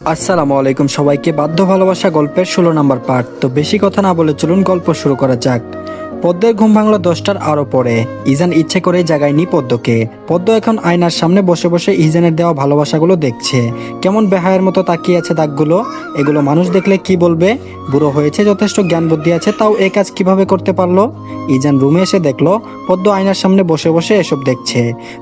আসসালামু আলাইকুম সবাইকে বাধ্য ভালোবাসা গল্পের ষোলো নম্বর পার্ট তো বেশি কথা না বলে চলুন গল্প শুরু করা যাক। পদ্মের ঘুম ভাঙলো দশটার আরও পরে। ইজান ইচ্ছে করে জাগায়নি পদ্মকে। পদ্ম এখন আয়নার সামনে বসে বসে ইজানের দেওয়া ভালোবাসাগুলো দেখছে। কেমন বেহায়ের মতো তাকিয়ে আছে দাগগুলো? এগুলো মানুষ দেখলে কি বলবে? বুড়ো হয়েছে, যথেষ্ট জ্ঞান বুদ্ধি আছে, তাও এ কাজ কীভাবে করতে পারল? ইজান রুমে এসে দেখল, পদ্ম আয়নার সামনে বসে বসে এসব দেখছে।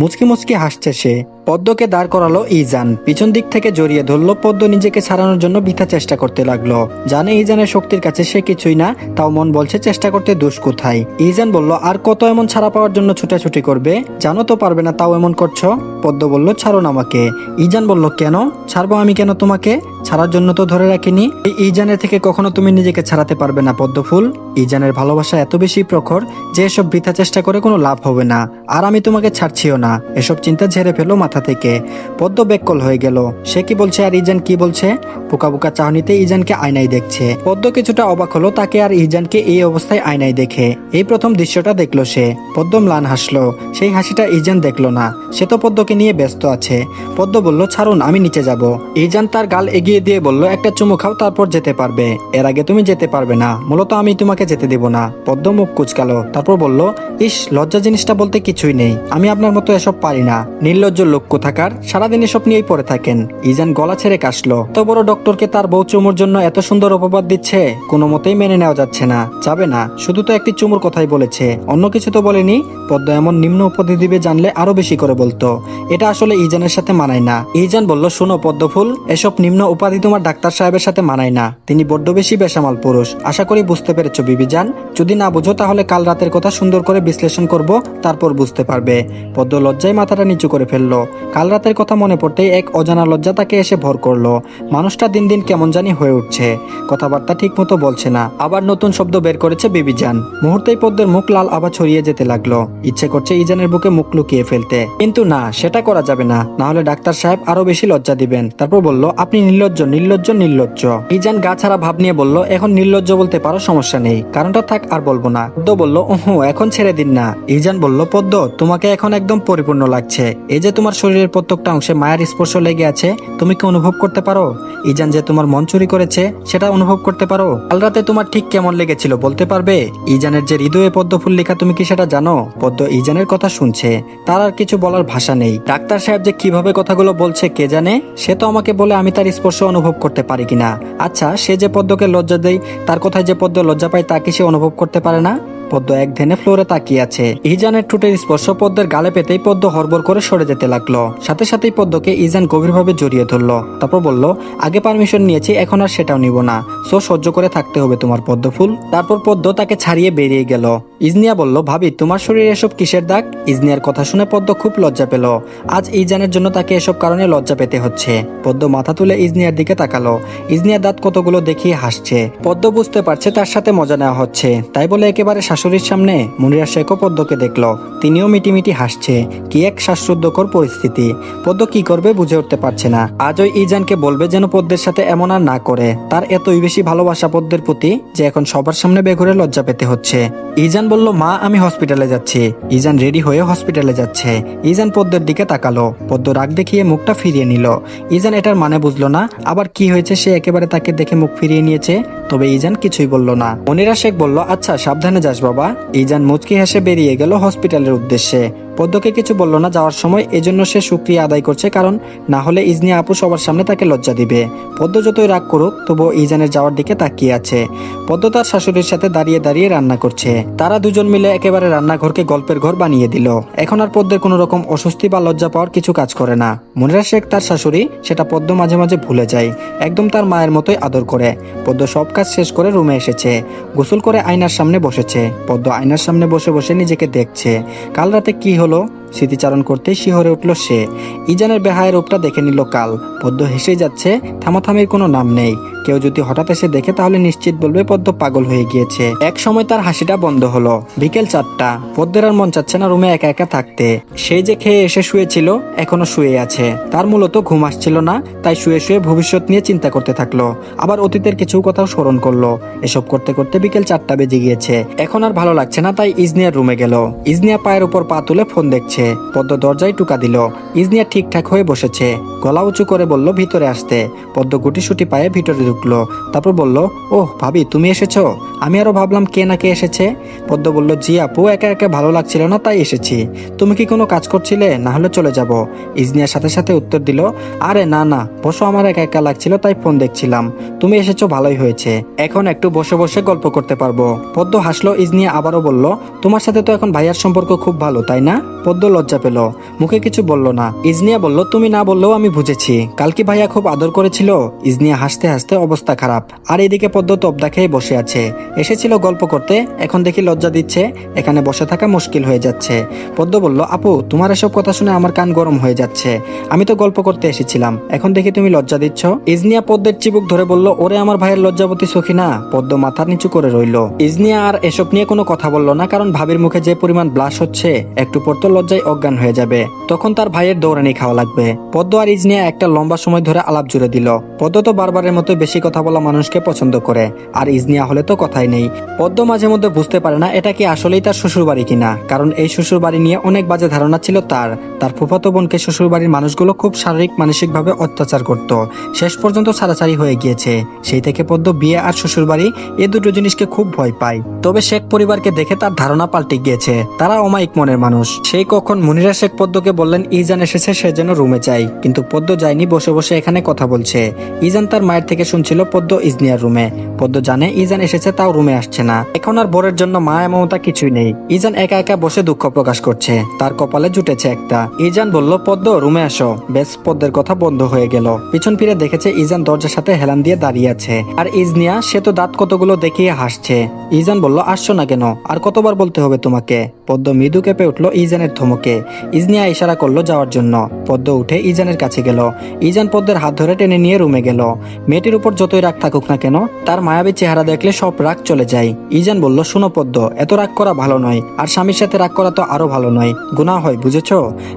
মুচকি মুচকি হাসছে সে। পদ্মকে দাঁড় করালো ইজান। পিছন দিক থেকে জড়িয়ে ধরলো পদ্ম নিজেকে ছাড়ানোর জন্য বৃথা চেষ্টা করতে লাগল। জানে ইজানের শক্তির কাছে সে কিছুই না, তাও মন বলছে চেষ্টা করতে দোষ কোথায়? ইজান বলল, আর কত এমন ছাড়া পাওয়ার জন্য ছুটাছুটি করবে? জানো তো পারবে না, তাও এমন করছ? পদ্ম বলল ছাড়ুন আমাকে। ইজান বলল, কেন? ছাড়বো আমি কেন তোমাকে? ছাড়ার জন্য তো ধরে রাখিনি। এই ইজানের থেকে কখনো তুমি নিজেকে ছাড়াতে পারবে না পদ্মফুল ইজানের ভালোবাসা এত বেশি প্রখর যে এসব বৃথা চেষ্টা করে কোনো লাভ হবে না। আর আমি তোমাকে ছাড়ছিও না। এসব চিন্তা ঝেড়ে ফেলো মাথা থেকে পদ্ম বেকল হয়ে গেল। সে কি বলছে আর ইজান কি বলছে? পোকা পোকা চাহনিতে ইজানকে আয়নায় দেখছে। পদ্ম কিছুটা অবাক হলো, তাকে আর ইজানকে এই অবস্থায় আয়নায় দেখে। এই প্রথম দৃশ্যটা দেখল সে। পদ্ম ম্লান হাসলো। সেই হাসিটা ইজান দেখল না। সে তো পদ্মকে নিয়ে ব্যস্ত আছে। পদ্ম বলল, ছাড়ুন, আমি নিচে যাব। ইজান তার গাল এগিয়ে দিয়ে বলল, একটা চুমু খাও, তারপর যেতে পারবে। এর আগে তুমি যেতে পারবে না। মূলত আমি তোমাকে যেতে দেব না। পদ্ম মুখ কুচকালো। তারপর বলল, ইস, লজ্জা জিনিসটা বলতে কিছুই নেই। আমি আপনার মতো এসব পারি না। নির্লজ্জ লোক কোথাকার, সারাদিন এসব নিয়েই পড়ে থাকেন। ইজান গলা ছেড়ে কাশলো। তো বড় ডক্টরকে তার বউ চুমুর জন্য এত সুন্দর অপবাদ দিচ্ছে, কোনো মতেই মেনে নেওয়া যাচ্ছে না। যাবে না, শুধু তো একটি চুমুর কথাই বলেছে। অন্য কিছু তো বলেনি, পদ্ম এমন নিম্ন উপাধি দিবে জানলে আরও বেশি করে বলতো। এটা আসলে ইজানের সাথে মানায় না। ইজান বলল, শোনো পদ্মফুল, এসব নিম্ন উপাধি তোমার ডাক্তার সাহেবের সাথে মানায় না। তিনি বড্ড বেশি বেসামাল পুরুষ। আশা করি বুঝতে পেরেছ বিবিজান যদি না বুঝো, তাহলে কাল রাতের কথা সুন্দর করে বিশ্লেষণ করব, তারপর বুঝতে পারবে। পদ্ম লজ্জায় মাথাটা নিচু করে ফেলল। কাল রাতের কথা মনে পড়তেই এক অজানা লজ্জা তাকে এসে ভর করল। মানুষটা দিন দিন কেমন জানি হয়ে উঠছে। কথাবার্তা ঠিক মতো বলছে না। আবার নতুন শব্দ বের করেছে বিবিজান। মুহূর্তেই পদ্মের মুখ লাল, আবার ছড়িয়ে যেতে লাগল। ইচ্ছে করছে ইজানের বুকে মুখ লুকিয়ে ফেলতে। কিন্তু না, সেটা করা যাবে না। না হলে ডাক্তার সাহেব আরও বেশি লজ্জা দিবেন। তারপর বলল, আপনি নির্লজ্জ নির্লজ্জ নির্লজ্জ। ইজান গা ছাড়া ভাব নিয়ে বলল, এখন নির্লজ্জ বলতে পারো, সমস্যা নেই। কারণটা থাক, আর বলব না। পদ্ম বলল, ওহো, এখন ছেড়ে দিন না। ইজান বলল, পদ্ম, তোমাকে এখন একদম পরিপূর্ণ লাগছে। এই যে তোমার শরীরের প্রত্যেকটা অংশে মায়ের স্পর্শ লেগে আছে, তুমি কি অনুভব করতে পারো? ইজান যে তোমার মন চুরি করেছে, সেটা অনুভব করতে পারো। কাল রাতে তোমার ঠিক কেমন লেগেছিল বলতে পারবে? ইজানের যে হৃদয়ে পদ্ম ফুল লেখা, তুমি কি সেটা জানো? পদ্ম ইজানের কথা শুনছে। তার আর কিছু বলার ভাষা নেই। ডাক্তার সাহেব যে কীভাবে কথাগুলো বলছে কে জানে? সে তো আমাকে বলে আমি তার স্পর্শ অনুভব করতে পারি কিনা। আচ্ছা সে যে পদ্মকে লজ্জা দেয়, তার কথায় যে পদ্ম লজ্জা পায়, তা কি সে অনুভব করতে পারে না? পদ্ম এক ধ্যানে ফ্লোরে তাকিয়ে আছে। ইজানের ঠোঁটের স্পর্শ পদ্মের গালে পেতেই পদ্ম হরবর করে সরে যেতে লাগল। সাথে সাথেই পদ্মকে ইজান গভীরভাবে জড়িয়ে ধরলো। তারপর বলল, আগে পারমিশন নিয়েছি, এখন আর সেটাও নিব না। সো সহ্য করে থাকতে হবে তোমার পদ্ম ফুল। তারপর পদ্ম তাকে ছাড়িয়ে বেরিয়ে গেল। ইজনিয়া বলল, ভাবি, তোমার শরীরে এসব কিসের দাগ? ইজনিয়ার কথা শুনে পদ্ম খুব লজ্জা পেল। আজ ইজানের জন্য তাকে এসব কারণে লজ্জা পেতে হচ্ছে। পদ্ম মাথা তুলে ইজনিয়ার দিকে তাকালো। ইজনিয়ার দাঁত কতগুলো দেখিয়ে হাসছে। পদ্ম বুঝতে পারছে তার সাথে মজা নেওয়া হচ্ছে। তাই বলে একেবারে শাশুড়ির সামনে মুনিরা শেখও পদ্মকে দেখল। তিনিও মিটিমিটি হাসছে। কি এক শ্বাসরুদ্ধকর পরিস্থিতি। পদ্ম কি করবে বুঝে উঠতে পারছে না। আজ ওই ইজানকে বলবে যেন পদ্মের সাথে এমন আর না করে। তার এতই বেশি ভালোবাসা পদ্মের প্রতি যে এখন সবার সামনে বেঘুরে লজ্জা পেতে হচ্ছে। ইজান বলল, মা, আমি হসপিটালে যাচ্ছি। ইজান রেডি হয়ে হসপিটালে যাচ্ছে। ইজান পদ্মের দিকে তাকালো। পদ্ম রাগ দেখিয়ে মুখটা ফিরিয়ে নিল। ইজান এটার মানে বুঝলো না, আবার কি হয়েছে সে একেবারে তাকে দেখে মুখ ফিরিয়ে নিয়েছে? তবে ইজান কিছুই বলল না। মনিরা শেখ বলল আচ্ছা সাবধানে যাস বাবা। ইজান মুচকি হেসে বেরিয়ে গেল হসপিটালের উদ্দেশ্যে। পদ্মকে কিছু বলল না, যাওয়ার সময় এজন্য সে সুক্রিয়া আদায় করছে, কারণ না হলে ইজনি আপু সবার সামনে তাকে লজ্জা দিবে। পদ্ম যতই রাগ করুক, তবুও ইজানের যাওয়ার দিকে তাকিয়ে আছে। পদ্ম তার শাশুড়ির সাথে দাঁড়িয়ে দাঁড়িয়ে রান্না করছে। তারা দুজন মিলে একেবারে রান্নাঘরকে গল্পের ঘর বানিয়ে দিল। এখন আর পদ্মের কোনো রকম অস্বস্তি বা লজ্জা পাওয়ার কিছু কাজ করে না। মনিরা শেখ তার শাশুড়ি, সেটা পদ্ম মাঝে মাঝে ভুলে যায়। একদম তার মায়ের মতোই আদর করে। পদ্ম সব কাজ শেষ করে রুমে এসেছে। গোসল করে আয়নার সামনে বসেছে। পদ্ম আয়নার সামনে বসে বসে নিজেকে দেখছে। কাল রাতে কি হলো স্মৃতিচারণ করতে শিহরে উঠল সে। ইজানের বেহায়ের রূপটা দেখে নিল কাল। পদ্ম হেসে যাচ্ছে, থামাথামির কোনো নাম নেই। কেউ যদি হঠাৎ এসে দেখে, তাহলে নিশ্চিত বলবে পদ্ম পাগল হয়ে গিয়েছে। এক সময় তার হাসিটা বন্ধ হলো। বিকেল চারটা। পদ্মের আর মন চাচ্ছে না রুমে একা একা থাকতে। সেই যে খেয়ে এসে শুয়েছিল, এখনও শুয়ে আছে। তার মূলত ঘুম আসছিল না, তাই শুয়ে শুয়ে ভবিষ্যৎ নিয়ে চিন্তা করতে থাকল। আবার অতীতের কিছু কথাও স্মরণ করল। এসব করতে করতে বিকেল চারটা বেজে গিয়েছে। এখন আর ভালো লাগছে না, তাই ইজনিয়ার রুমে গেল। ইজনিয়া পায়ের উপর পা তুলে ফোন দেখছে। পদ্ম দরজায় টুকা দিল। ইজনিয়া ঠিকঠাক হয়ে বসেছে। গলা উঁচু করে বলল, ভিতরে আসতে। পদ্ম গুটি সুটি পায়ে ভিতরে ঢুকলো তারপর বলল, ওহ, ভাবি, তুমি এসেছ? আমি আরও ভাবলাম কে না কে এসেছে। পদ্ম বলল, জি আপু, একা একা ভালো লাগছিল না, তাই এসেছি। তুমি কি কোনো কাজ করছিলে? না হলে চলে যাব। ইজনিয়ার সাথে সাথে উত্তর দিল, আরে না না, বসো, আমার একা একা লাগছিল, তাই ফোন দেখছিলাম। তুমি এসেছ, ভালোই হয়েছে। এখন একটু বসে বসে গল্প করতে পারব। পদ্ম হাসলো, ইজনিয়া আবারও বলল, তোমার সাথে তো এখন ভাইয়ার সম্পর্ক খুব ভালো, তাই না? পদ্ম লজ্জা পেল, মুখে কিছু বলল না। ইজনিয়া বলল, তুমি না বললেও আমি বুঝেছি। কাল কি ভাইয়া খুব আদর করেছিল? ইজনিয়া হাসতে হাসতে অবস্থা খারাপ। আর এদিকে পদ্ম তবদা খেয়ে বসে আছে। এসেছিল গল্প করতে, এখন দেখি লজ্জা দিচ্ছে, এখানে বসে থাকা মুশকিল হয়ে যাচ্ছে। পদ্ম বলল, আপু, তোমার এসব কথা শুনে আমার কান গরম হয়ে যাচ্ছে। আমি তো গল্প করতে এসেছিলাম। এখন দেখি তুমি লজ্জা দিচ্ছ? ইজনিয়া পদ্মের চিবুক ধরে বলল, ওরে আমার ভাইয়ের লজ্জাবতী সখী না। পদ্ম মাথা নিচু করে রইল। ইজনিয়া আর এসব নিয়ে কোনো কথা বলল না, কারণ ভাবির মুখে যে পরিমাণ ব্লাশ হচ্ছে, একটু পর তো লজ্জায় অজ্ঞান হয়ে যাবে। তখন তার ভাইয়ের দৌড়ানি খাওয়া লাগবে। পদ্ম আর ইজনিয়া একটা লম্বা সময় ধরে আলাপ জুড়ে দিল। পদ্ম তো বারবারের মতো বেশি কথা বলা মানুষকে পছন্দ করে। আর ইজনিয়া হলে তো কথাই নেই। পদ্ম মাঝে মধ্যে বুঝতে পারে না এটা কি আসলেই তার শ্বশুর বাড়ি কিনা। কারণ এই শ্বশুর বাড়ি নিয়ে অনেক বাজে ধারণা ছিল তার। তার ফুফাতো বোনকে শ্বশুর বাড়ির মানুষগুলো খুব শারীরিক, মানসিকভাবে অত্যাচার করত। শেষ পর্যন্ত ছাড়াছাড়ি হয়ে গিয়েছে। সেই থেকে পদ্ম বিয়ে আর শ্বশুর বাড়ি এ দুটো জিনিসকে খুব ভয় পায়। তবে শেখ পরিবারকে দেখে তার ধারণা পাল্টে গিয়েছে। তারা অমায়িক মনের মানুষ। সেই কখন মুনিরা শেখ পদ্মকে বললেন ইজান এসেছে, সে যেন রুমে চাই কিন্তু পদ্ম যায়নি, বসে বসে এখানে কথা বলছে। ইজান তার মায়ের থেকে শুনছিল, পদ্ম ইজনিয়ার রুমে। পদ্ম জানে, ইজান এসেছে, তাও রুমে আসছে না। এখন আর বোরের জন্য মায়া মমতা কিছুই নেই। ইজান একা একা বসে দুঃখ প্রকাশ করছে। তার কপালে জুটেছে একটা। ইজান বলল, পদ্ম, রুমে আসো। বেশ, পদ্মের কথা বন্ধ হয়ে গেল। পিছন ফিরে দেখেছে, ইজান দরজার সাথে হেলান দিয়ে দাঁড়িয়ে আছে। আর ইজনিয়া সে তো দাঁত কতগুলো দেখিয়ে হাসছে। ইজান বলল, আসছো না কেন? আর কতবার বলতে হবে তোমাকে? পদ্ম মৃদু কেঁপে উঠল ইজানের ধমকে। ইজনিয়া ইশারা করল যাওয়ার জন্য। পদ্ম উঠে ইজানের কাছে গেল। ইজান পদ্মের হাত ধরে টেনে নিয়ে রুমে গেল। মেয়েটির উপর যতই রাগ থাকুক না কেন, তার মায়াবী চেহারা দেখলে সব রাগ চলে যায়। ইজান বলল, শুনো পদ্ম, এত রাগ করা ভালো নয়, আর স্বামীর সাথে রাগ করা তো আরও ভালো নয়। গুণা হয়, বুঝেছ?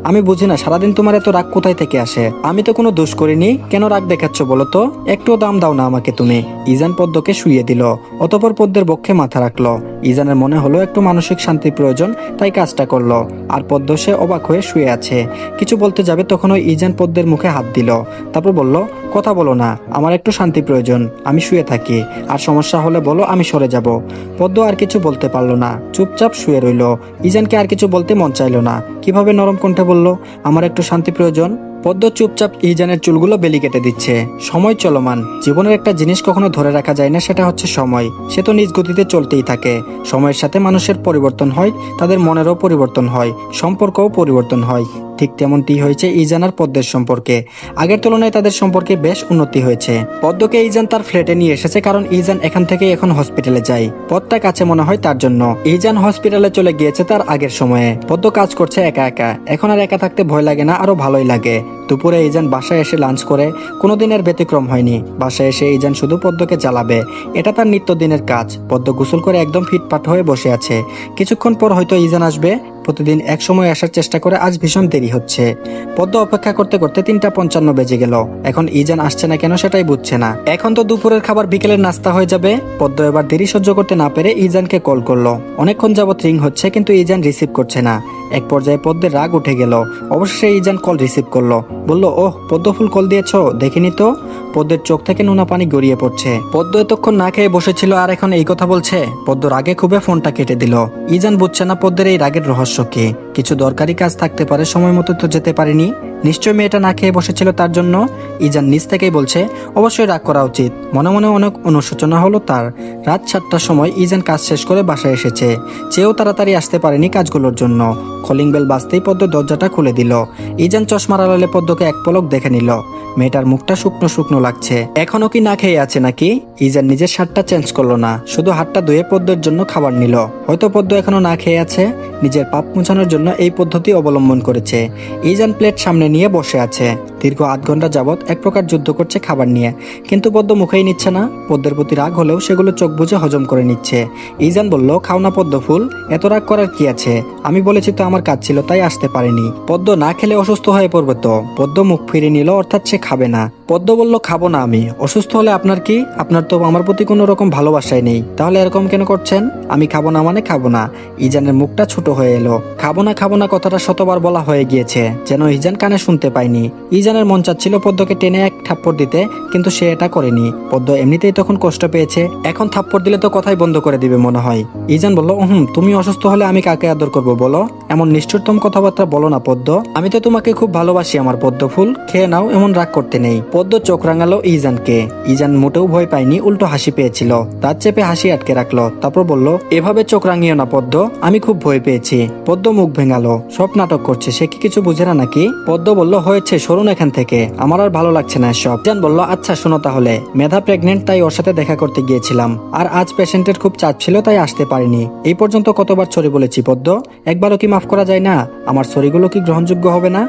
আমি বুঝি না, সারাদিন তোমার এত রাগ কোথায় থেকে আসে? আমি তো কোনো দোষ করিনি, কেন রাগ দেখাচ্ছ বলো তো? একটুও দাম দাও না আমাকে তুমি। ইজান পদ্মকে শুয়ে দিল। অতপর পদ্মের বক্ষে মাথা রাখল। ইজানের মনে হলো একটু মানসিক শান্তির প্রয়োজন তাই কাজটা করল। আর পদ্ম সে অবাক হয়ে শুয়ে আছে। কিছু বলতে যাবে তখন ওই ইজান পদ্মের মুখে হাত দিল। তারপর বলল, কথা বলো না, আমার একটু শান্তি প্রয়োজন, আমি শুয়ে থাকি। আর সমস্যা হলে বলো, আমি সরে যাব। পদ্ম আর কিছু বলতে পারল না, চুপচাপ শুয়ে রইল। ইজানকে আর কিছু বলতে মন চাইল না। কীভাবে নরম কণ্ঠে বলল, আমার একটু শান্তি প্রয়োজন? পদ্ম চুপচাপ ইজানের চুলগুলো বেলি কেটে দিচ্ছে। সময় চলমান। জীবনের একটা জিনিস কখনো ধরে রাখা যায় না, সেটা হচ্ছে সময়। সে তো নিজ গতিতে চলতেই থাকে। সময়ের সাথে মানুষের পরিবর্তন হয়, তাদের মনেরও পরিবর্তন হয়, সম্পর্কও পরিবর্তন হয়। ঠিক তেমনটি হয়েছে ইজান আর পদ্মের সম্পর্কে। আগের তুলনায় তাদের সম্পর্কে বেশ উন্নতি হয়েছে। পদ্মকে ইজান তার ফ্ল্যাটে নিয়ে এসেছে কারণ ইজান এখান থেকে এখন হসপিটালে যায়। পদটা কাছে মনে হয় তার জন্য। ইজান হসপিটালে চলে গিয়েছে তার আগের সময়ে। পদ্ম কাজ করছে একা একা। এখন আর একা থাকতে ভয় লাগে না আরও ভালোই লাগে। দুপুরে ইজান বাসায় এসে লাঞ্চ করে, কোনো দিনের ব্যতিক্রম হয়নি। বাসায় এসে ইজান শুধু পদ্মকে জ্বালাবে। এটা তার নিত্যদিনের কাজ। পদ্ম গোসল করে একদম ফিটফাট হয়ে বসে আছে। কিছুক্ষণ পর হয়তো ইজান আসবে। প্রতিদিন এক সময় আসার চেষ্টা করে আজ ভীষণ দেরি হচ্ছে। পদ্ম অপেক্ষা করতে করতে তিনটা পঞ্চান্ন বেজে গেল। এখন ইজান আসছে না কেন সেটাই বুঝছে না। এখন তো দুপুরের খাবার বিকেলের নাস্তা হয়ে যাবে। পদ্ম এবার দেরি সহ্য করতে না পেরে ইজানকে কল করল। অনেকক্ষণ যাবত রিং হচ্ছে কিন্তু ইজান রিসিভ করছে না। এক পর্যায়ে পদ্মের রাগ উঠে গেল। অবশেষে ইজান কল রিসিভ করল। বলল, ওহ, পদ্ম ফুল কল দিয়েছ? দেখিনি তো? পদ্মের চোখ থেকে নোনা পানি গড়িয়ে পড়ছে। পদ্ম এতক্ষণ না খেয়ে বসেছিল আর এখন এই কথা বলছে? পদ্ম রাগে খুবই ফোনটা কেটে দিল। ইজান বুঝছে না পদ্মের এই রাগের রহস্য। কি কিছু দরকারি কাজ থাকতে পারে, সময় মতো তো যেতে পারেনি। নিশ্চয় মেয়েটা না খেয়ে বসেছিল তার জন্য? ইজান নিজ থেকেই বলছে, অবশ্যই রাগ করা উচিত। মনে মনে অনেক অনুশোচনা হলো তার। রাত সাতটার সময় ইজান কাজ শেষ করে বাসায় এসেছে। চেয়েও তাড়াতাড়ি আসতে পারেনি কাজগুলোর জন্য। কলিং বেল বাজতেই পদ্ম দরজাটা খুলে দিল। ইজান চশমার আড়ালে পদ্মকে এক পলক দেখে নিল। মেয়েটার মুখটা শুকনো শুকনো লাগছে। এখনও কি না খেয়ে আছে নাকি? ইজান নিজের শার্টটা চেঞ্জ করল না। শুধু হাতটা ধুয়ে পদ্মের জন্য খাবার নিল। হয়তো পদ্ম এখনও না খেয়ে আছে? নিজের পাপ মুছানোর জন্য এই পদ্ধতি অবলম্বন করেছে। ইজান প্লেট সামনে নিয়ে বসে আছে। দীর্ঘ আধ ঘণ্টা যাবৎ এক প্রকার যুদ্ধ করছে খাবার নিয়ে। কিন্তু পদ্ম মুখেই নিচ্ছে না। পদ্মের প্রতি রাগ হলেও সেগুলো চোখ বুঝে হজম করে নিচ্ছে। ইজান বলল, খাও না পদ্ম ফুল, এত রাগ করার কি আছে? আমি বলেছি তো আমার কাজ ছিল, তাই আসতে পারিনি। পদ্ম না খেলে অসুস্থ হয়ে পড়বে তো? পদ্ম মুখ ফিরে নিল, অর্থাৎ সে খাবে না। পদ্ম বলল, খাব না আমি। অসুস্থ হলে আপনার কি? আপনার তো আমার প্রতি কোনো রকম ভালোবাসাই নেই। তাহলে এরকম কেন করছেন? আমি খাব না মানে খাব না। ইজানের মুখটা ছোট হয়ে এলো। খাব না খাব না কথাটা শতবার বলা হয়ে গিয়েছে, যেন ইজান কানে শুনতে পায়নি ইজানের মন চাচ্ছিল পদ্মকে টেনে এক থাপ্পড় দিতে, কিন্তু সে এটা করেনি। পদ্ম এমনিতেই তখন কষ্ট পেয়েছে। এখন থাপ্পড় দিলে তো কথাই বন্ধ করে দিবে মনে হয়। ইজান বলল হুম তুমি অসুস্থ হলে আমি কাকে আদর করব বলো? এমন নিষ্ঠুরতম কথাবার্তা বলো না, পদ্ম। আমি তো তোমাকে খুব ভালোবাসি, আমার পদ্ম ফুল। খেয়ে নাও, এমন রাগ করতে নেই। পদ্ম চোখ রাঙালো ইজানকে। ইজান মোটেও ভয় পায়নি, উল্টো হাসি পেয়েছিল। দাঁত চেপে হাসি আটকে রাখল। তারপর বলল, এভাবে চোখ রাঙিও না, পদ্ম। আমি খুব ভয় পেয়েছি। পদ্ম মুখ ভেঙালো। সব নাটক করছে, সে কি কিছু বুঝে না নাকি? পদ্ম বলল, হয়েছে সরুন এখান থেকে। আমার আর ভালো লাগছে না সব ইজান বলল আচ্ছা শোনো তাহলে। মেধা প্রেগনেন্ট তাই ওর সাথে দেখা করতে গিয়েছিলাম। আর আজ পেশেন্টের খুব চাপ ছিল, তাই আসতে পারিনি। এই পর্যন্ত কতবার সরি বলেছি, পদ্ম? একবারও কি মাফ করা যায় না? আমার সরিগুলো কি গ্রহণযোগ্য হবে না?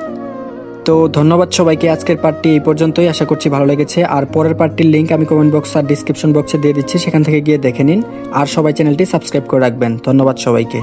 তো ধন্যবাদ সবাইকে, আজকের পার্টটি এই পর্যন্তই। আশা করছি ভালো লেগেছে। আর পরের পার্টটির লিঙ্ক আমি কমেন্ট বক্স আর ডিসক্রিপশন বক্সে দিয়ে দিচ্ছি। সেখান থেকে গিয়ে দেখে নিন। আর সবাই চ্যানেলটি সাবস্ক্রাইব করে রাখবেন। ধন্যবাদ সবাইকে।